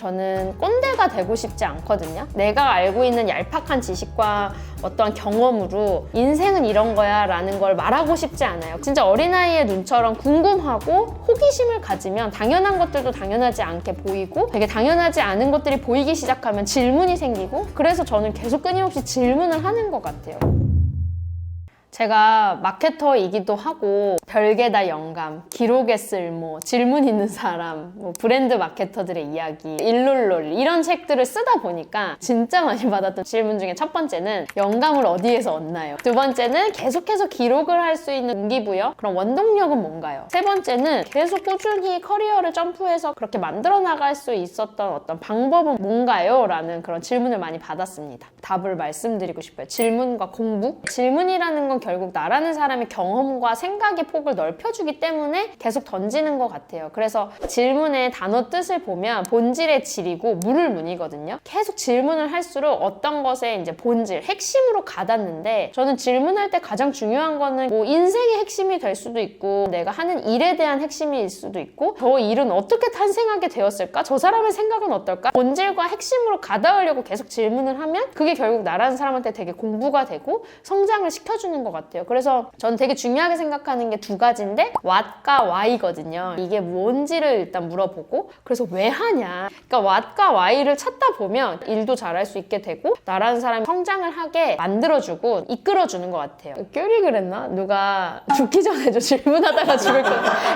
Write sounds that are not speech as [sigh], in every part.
저는 꼰대가 되고 싶지 않거든요. 내가 알고 있는 얄팍한 지식과 어떠한 경험으로 인생은 이런 거야 라는 걸 말하고 싶지 않아요. 진짜 어린아이의 눈처럼 궁금하고 호기심을 가지면 당연한 것들도 당연하지 않게 보이고 되게 당연하지 않은 것들이 보이기 시작하면 질문이 생기고 그래서 저는 계속 끊임없이 질문을 하는 것 같아요. 제가 마케터이기도 하고 별게 다 영감, 기록의 쓸모, 질문 있는 사람, 뭐 브랜드 마케터들의 이야기, 일롤롤 이런 책들을 쓰다 보니까 진짜 많이 받았던 질문 중에 첫 번째는 영감을 어디에서 얻나요? 두 번째는 계속해서 기록을 할 수 있는 동기부여? 그럼 원동력은 뭔가요? 세 번째는 계속 꾸준히 커리어를 점프해서 그렇게 만들어 나갈 수 있었던 어떤 방법은 뭔가요? 라는 그런 질문을 많이 받았습니다. 답을 말씀드리고 싶어요. 질문과 공부? 질문이라는 건 결국 나라는 사람의 경험과 생각의 폭을 넓혀주기 때문에 계속 던지는 것 같아요. 그래서 질문의 단어 뜻을 보면 본질의 질이고 물을 문이거든요. 계속 질문을 할수록 어떤 것에 이제 본질, 핵심으로 가닿는데 저는 질문할 때 가장 중요한 거는 뭐 인생의 핵심이 될 수도 있고 내가 하는 일에 대한 핵심일 수도 있고 저 일은 어떻게 탄생하게 되었을까? 저 사람의 생각은 어떨까? 본질과 핵심으로 가닿으려고 계속 질문을 하면 그게 결국 나라는 사람한테 되게 공부가 되고 성장을 시켜주는 것 같아요. 그래서 저는 되게 중요하게 생각하는 게 두 가지인데 what과 why거든요. 이게 뭔지를 일단 물어보고 그래서 왜 하냐. 그러니까 what과 why를 찾다 보면 일도 잘할 수 있게 되고 나라는 사람이 성장을 하게 만들어주고 이끌어주는 것 같아요. 큐리 그랬나? 누가 죽기 전에 저 질문하다가 죽을 것.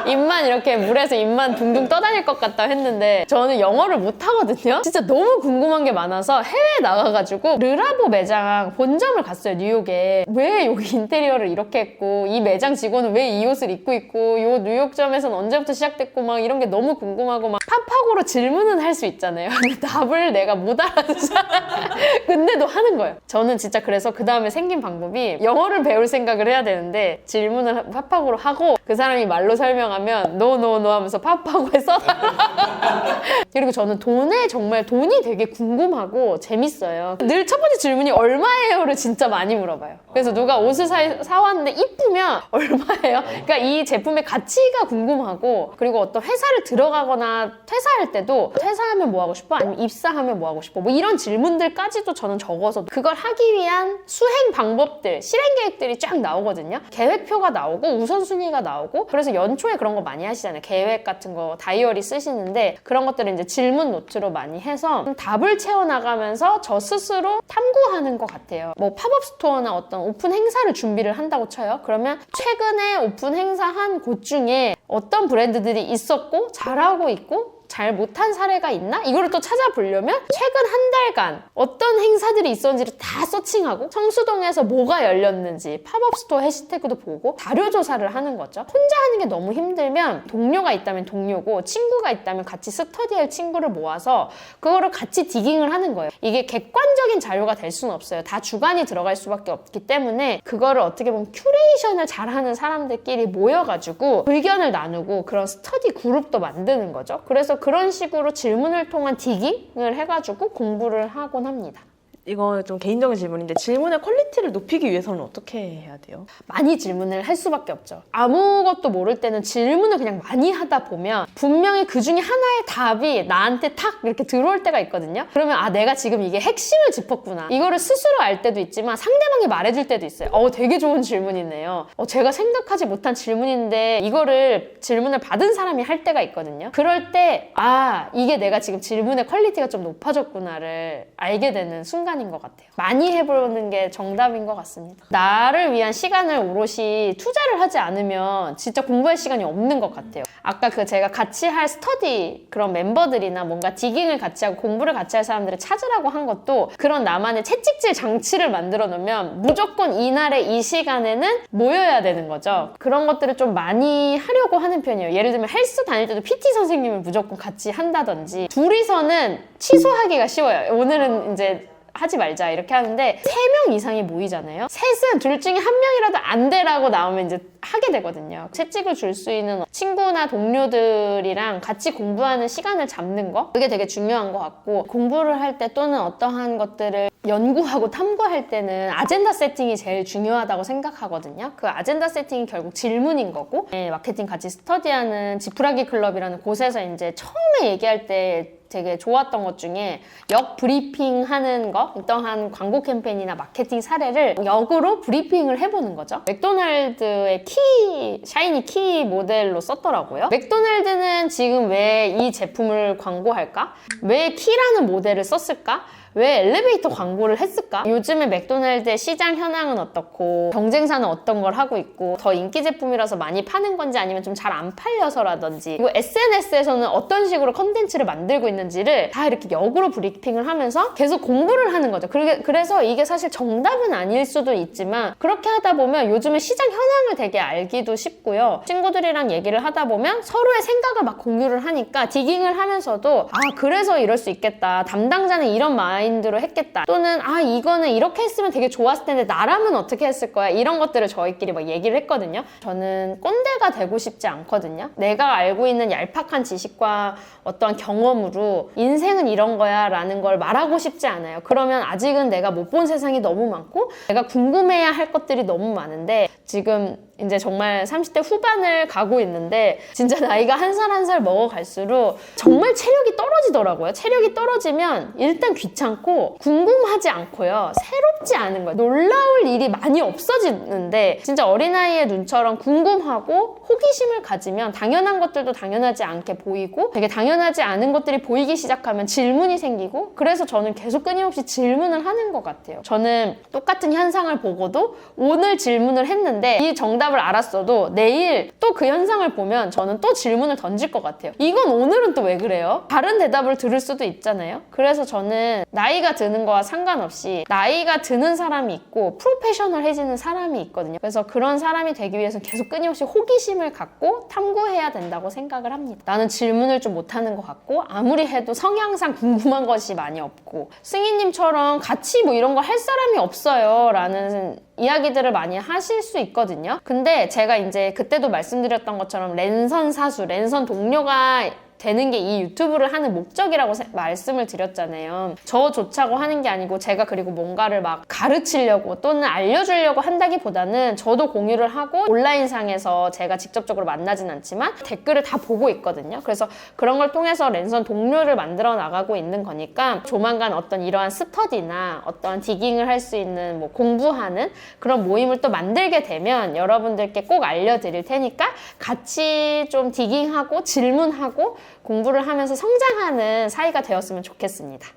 입만 이렇게 물에서 입만 둥둥 떠다닐 것 같다 했는데 저는 영어를 못하거든요. 진짜 너무 궁금한 게 많아서 해외에 나가가지고 르라보 매장 본점을 갔어요 뉴욕에. 왜 여기 인테리어를 이렇게 했고 이 매장 직원은 왜 이 옷을 입고 있고 이 뉴욕점에서는 언제부터 시작됐고 막 이런 게 너무 궁금하고 막 팝하고로 질문은 할 수 있잖아요. [laughs] 근데 답을 내가 못 알아듣잖아. [laughs] 근데도 하는 거예요. 저는 진짜 그래서 그 다음에 생긴 방법이 영어를 배울 생각을 해야 되는데 질문을 팝하고로 하고 그 사람이 말로 설명하면 노노노 하면서 팝하고에 써달라. [laughs] 그리고 저는 돈에 정말 돈이 되게 궁금하고 재밌어요. 늘 첫 번째 질문이 얼마예요를 진짜 많이 물어봐요. 그래서 누가 옷을 사, 사왔는데 이쁘면 [laughs] 얼마예요? 그러니까 이 제품의 가치가 궁금하고 그리고 어떤 회사를 들어가거나 퇴사할 때도 퇴사하면 뭐 하고 싶어? 아니면 입사하면 뭐 하고 싶어? 뭐 이런 질문들까지도 저는 적어서 그걸 하기 위한 수행 방법들, 실행 계획들이 쫙 나오거든요. 계획표가 나오고 우선순위가 나오고 그래서 연초에 그런 거 많이 하시잖아요. 계획 같은 거 다이어리 쓰시는데 그런 것들을 이제 질문 노트로 많이 해서 답을 채워나가면서 저 스스로 탐구하는 것 같아요. 뭐 팝업 스토어나 어떤 오픈 행사를 준비를 한다고 쳐요. 그러면 최근에 오픈 행사한 곳 중에 어떤 브랜드들이 있었고 잘하고 있고 잘 못한 사례가 있나? 이거를 또 찾아보려면 최근 한 달간 어떤 행사들이 있었는지를 다 서칭하고 성수동에서 뭐가 열렸는지 팝업 스토어 해시태그도 보고 자료 조사를 하는 거죠. 혼자 하는 게 너무 힘들면 동료가 있다면 동료고 친구가 있다면 같이 스터디할 친구를 모아서 그거를 같이 디깅을 하는 거예요. 이게 객관적인 자료가 될 수는 없어요. 다 주관이 들어갈 수밖에 없기 때문에 그거를 어떻게 보면 큐레이션을 잘하는 사람들끼리 모여가지고 의견을 나누고 그런 스터디 그룹도 만드는 거죠. 그래서 그런 식으로 질문을 통한 디깅을 해가지고 공부를 하곤 합니다. 이거 좀 개인적인 질문인데 질문의 퀄리티를 높이기 위해서는 어떻게 해야 돼요? 많이 질문을 할 수밖에 없죠. 아무것도 모를 때는 질문을 그냥 많이 하다 보면 분명히 그 중에 하나의 답이 나한테 탁 이렇게 들어올 때가 있거든요. 그러면 아 내가 지금 이게 핵심을 짚었구나. 이거를 스스로 알 때도 있지만 상대방이 말해줄 때도 있어요. 어 되게 좋은 질문이네요. 어 제가 생각하지 못한 질문인데 이거를 질문을 받은 사람이 할 때가 있거든요. 그럴 때 아 이게 내가 지금 질문의 퀄리티가 좀 높아졌구나를 알게 되는 순간 인 것 같아요. 많이 해보는 게 정답인 것 같습니다. 나를 위한 시간을 오롯이 투자를 하지 않으면 진짜 공부할 시간이 없는 것 같아요. 아까 그 제가 같이 할 스터디 그런 멤버들이나 뭔가 디깅을 같이 하고 공부를 같이 할 사람들을 찾으라고 한 것도 그런 나만의 채찍질 장치를 만들어 놓으면 무조건 이날의 이 시간에는 모여야 되는 거죠. 그런 것들을 좀 많이 하려고 하는 편이에요. 예를 들면 헬스 다닐 때도 PT 선생님을 무조건 같이 한다든지 둘이서는 취소하기가 쉬워요. 오늘은 이제 하지 말자 이렇게 하는데 세 명 이상이 모이잖아요. 셋은 둘 중에 한 명이라도 안 되라고 나오면 이제 하게 되거든요. 채찍을 줄 수 있는 친구나 동료들이랑 같이 공부하는 시간을 잡는 거 그게 되게 중요한 것 같고 공부를 할 때 또는 어떠한 것들을 연구하고 탐구할 때는 아젠다 세팅이 제일 중요하다고 생각하거든요. 그 아젠다 세팅이 결국 질문인 거고 네, 마케팅 같이 스터디하는 지푸라기 클럽이라는 곳에서 이제 처음에 얘기할 때 되게 좋았던 것 중에 역 브리핑 하는 거, 어떠한 광고 캠페인이나 마케팅 사례를 역으로 브리핑을 해보는 거죠. 맥도날드의 키, 샤이니 키 모델로 썼더라고요. 맥도날드는 지금 왜 이 제품을 광고할까? 왜 키라는 모델을 썼을까? 왜 엘리베이터 광고를 했을까? 요즘에 맥도날드의 시장 현황은 어떻고 경쟁사는 어떤 걸 하고 있고 더 인기 제품이라서 많이 파는 건지 아니면 좀 잘 안 팔려서라든지 그리고 SNS에서는 어떤 식으로 컨텐츠를 만들고 있는 지를 다 이렇게 역으로 브리핑을 하면서 계속 공부를 하는 거죠. 그래- 그래서 이게 사실 정답은 아닐 수도 있지만 그렇게 하다 보면 요즘에 시장 현황을 되게 알기도 쉽고요. 친구들이랑 얘기를 하다 보면 서로의 생각을 막 공유를 하니까 디깅을 하면서도 아 그래서 이럴 수 있겠다. 담당자는 이런 마인드로 했겠다. 또는 아 이거는 이렇게 했으면 되게 좋았을 텐데 나라면 어떻게 했을 거야. 이런 것들을 저희끼리 막 얘기를 했거든요. 저는 꼰대가 되고 싶지 않거든요. 내가 알고 있는 얄팍한 지식과 어떠한 경험으로 인생은 이런 거야 라는 걸 말하고 싶지 않아요. 그러면 아직은 내가 못 본 세상이 너무 많고 내가 궁금해야 할 것들이 너무 많은데 지금 이제 정말 30대 후반을 가고 있는데 진짜 나이가 한 살 한 살 먹어갈수록 정말 체력이 떨어지더라고요. 체력이 떨어지면 일단 귀찮고 궁금하지 않고요. 새롭지 않은 거예요. 놀라울 일이 많이 없어지는데 진짜 어린아이의 눈처럼 궁금하고 호기심을 가지면 당연한 것들도 당연하지 않게 보이고 되게 당연하지 않은 것들이 보이기 시작하면 질문이 생기고 그래서 저는 계속 끊임없이 질문을 하는 것 같아요. 저는 똑같은 현상을 보고도 오늘 질문을 했는데 이 정답 을 알았어도 내일 또 그 현상을 보면 저는 또 질문을 던질 것 같아요. 이건 오늘은 또 왜 그래요? 다른 대답을 들을 수도 있잖아요. 그래서 저는 나이가 드는 거와 상관없이 나이가 드는 사람이 있고 프로페셔널해지는 사람이 있거든요. 그래서 그런 사람이 되기 위해서는 계속 끊임없이 호기심을 갖고 탐구해야 된다고 생각을 합니다. 나는 질문을 좀 못하는 것 같고 아무리 해도 성향상 궁금한 것이 많이 없고 승희님처럼 같이 뭐 이런 거 할 사람이 없어요 라는 이야기들을 많이 하실 수 있거든요. 근데 제가 이제 그때도 말씀드렸던 것처럼 랜선 사수, 랜선 동료가 되는 게 이 유튜브를 하는 목적이라고 세- 말씀을 드렸잖아요. 저조차고 하는 게 아니고 제가 그리고 뭔가를 막 가르치려고 또는 알려주려고 한다기보다는 저도 공유를 하고 온라인상에서 제가 직접적으로 만나진 않지만 댓글을 다 보고 있거든요. 그래서 그런 걸 통해서 랜선 동료를 만들어 나가고 있는 거니까 조만간 어떤 이러한 스터디나 어떤 디깅을 할 수 있는 뭐 공부하는 그런 모임을 또 만들게 되면 여러분들께 꼭 알려드릴 테니까 같이 좀 디깅하고 질문하고 공부를 하면서 성장하는 사이가 되었으면 좋겠습니다.